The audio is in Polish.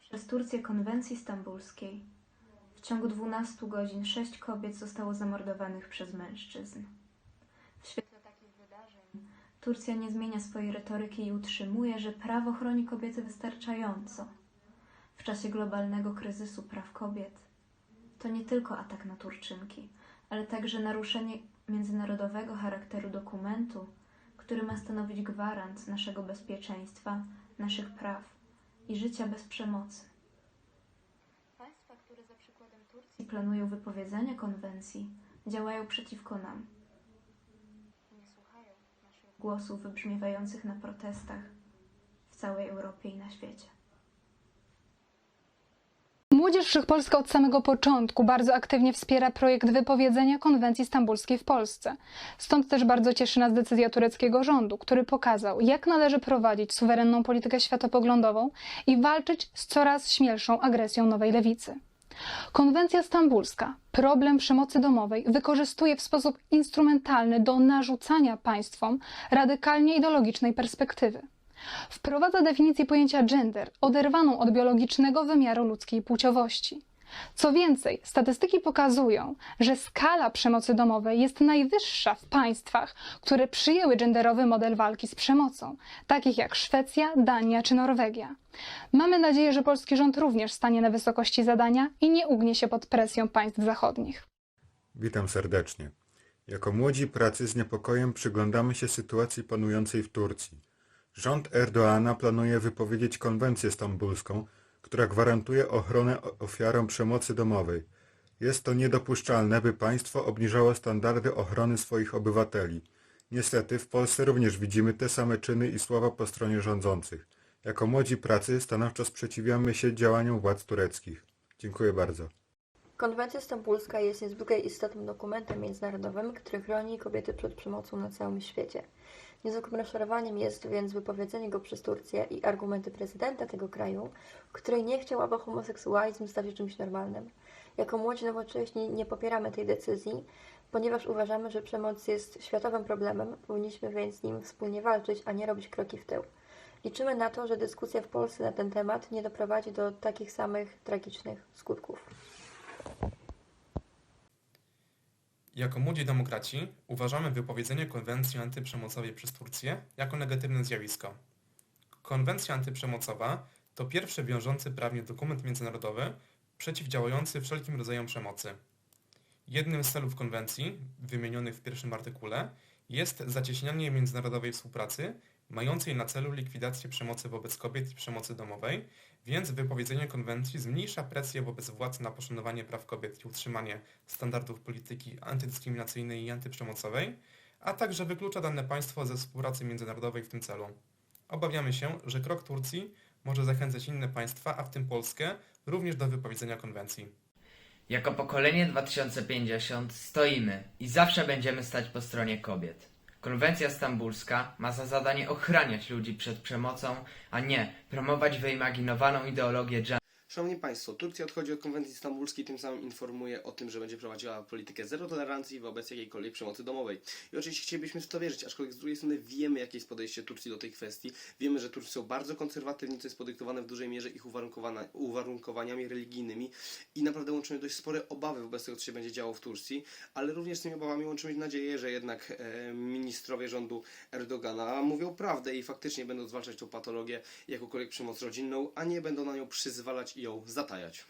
przez Turcję konwencji stambulskiej w ciągu 12 godzin sześć kobiet zostało zamordowanych przez mężczyzn. W świetle takich wydarzeń Turcja nie zmienia swojej retoryki i utrzymuje, że prawo chroni kobiety wystarczająco. W czasie globalnego kryzysu praw kobiet to nie tylko atak na Turczynki, ale także naruszenie międzynarodowego charakteru dokumentu, który ma stanowić gwarant naszego bezpieczeństwa, naszych praw i życia bez przemocy. Państwa, które za przykładem Turcji planują wypowiedzenie konwencji, działają przeciwko nam. Nie słuchają naszych głosów wybrzmiewających na protestach w całej Europie i na świecie. Młodzież Wszechpolska od samego początku bardzo aktywnie wspiera projekt wypowiedzenia konwencji stambulskiej w Polsce. Stąd też bardzo cieszy nas decyzja tureckiego rządu, który pokazał, jak należy prowadzić suwerenną politykę światopoglądową i walczyć z coraz śmielszą agresją nowej lewicy. Konwencja stambulska problem przemocy domowej wykorzystuje w sposób instrumentalny do narzucania państwom radykalnie ideologicznej perspektywy. Wprowadza definicję pojęcia gender oderwaną od biologicznego wymiaru ludzkiej płciowości. Co więcej, statystyki pokazują, że skala przemocy domowej jest najwyższa w państwach, które przyjęły genderowy model walki z przemocą, takich jak Szwecja, Dania czy Norwegia. Mamy nadzieję, że polski rząd również stanie na wysokości zadania i nie ugnie się pod presją państw zachodnich. Witam serdecznie. Jako młodzi pracy z niepokojem przyglądamy się sytuacji panującej w Turcji. Rząd Erdoana planuje wypowiedzieć konwencję stambulską, która gwarantuje ochronę ofiarom przemocy domowej. Jest to niedopuszczalne, by państwo obniżało standardy ochrony swoich obywateli. Niestety w Polsce również widzimy te same czyny i słowa po stronie rządzących. Jako młodzi pracy stanowczo sprzeciwiamy się działaniom władz tureckich. Dziękuję bardzo. Konwencja stambulska jest niezwykle istotnym dokumentem międzynarodowym, który chroni kobiety przed przemocą na całym świecie. Niezwykłym rozczarowaniem jest więc wypowiedzenie go przez Turcję i argumenty prezydenta tego kraju, który nie chciał, aby homoseksualizm stał się czymś normalnym. Jako młodzi nowocześni nie popieramy tej decyzji, ponieważ uważamy, że przemoc jest światowym problemem, powinniśmy więc z nim wspólnie walczyć, a nie robić kroki w tył. Liczymy na to, że dyskusja w Polsce na ten temat nie doprowadzi do takich samych tragicznych skutków. Jako młodzi demokraci uważamy wypowiedzenie konwencji antyprzemocowej przez Turcję jako negatywne zjawisko. Konwencja antyprzemocowa to pierwszy wiążący prawnie dokument międzynarodowy przeciwdziałający wszelkim rodzajom przemocy. Jednym z celów konwencji, wymienionych w pierwszym artykule, jest zacieśnianie międzynarodowej współpracy mającej na celu likwidację przemocy wobec kobiet i przemocy domowej, więc wypowiedzenie konwencji zmniejsza presję wobec władz na poszanowanie praw kobiet i utrzymanie standardów polityki antydyskryminacyjnej i antyprzemocowej, a także wyklucza dane państwo ze współpracy międzynarodowej w tym celu. Obawiamy się, że krok Turcji może zachęcać inne państwa, a w tym Polskę, również do wypowiedzenia konwencji. Jako pokolenie 2050 stoimy i zawsze będziemy stać po stronie kobiet. Konwencja stambulska ma za zadanie ochraniać ludzi przed przemocą, a nie promować wyimaginowaną ideologię gender. Szanowni Państwo, Turcja odchodzi od konwencji stambulskiej, tym samym informuje o tym, że będzie prowadziła politykę zero tolerancji wobec jakiejkolwiek przemocy domowej. I oczywiście chcielibyśmy w to wierzyć, aczkolwiek z drugiej strony wiemy, jakie jest podejście Turcji do tej kwestii. Wiemy, że Turcy są bardzo konserwatywni, co jest podyktowane w dużej mierze ich uwarunkowaniami religijnymi i naprawdę łączymy dość spore obawy wobec tego, co się będzie działo w Turcji, ale również z tymi obawami łączymy nadzieję, że jednak e, ministrowie rządu Erdogana mówią prawdę i faktycznie będą zwalczać tą patologię, jakąkolwiek przemoc rodzinną, a nie będą na nią przyzwalać i ją zatajać.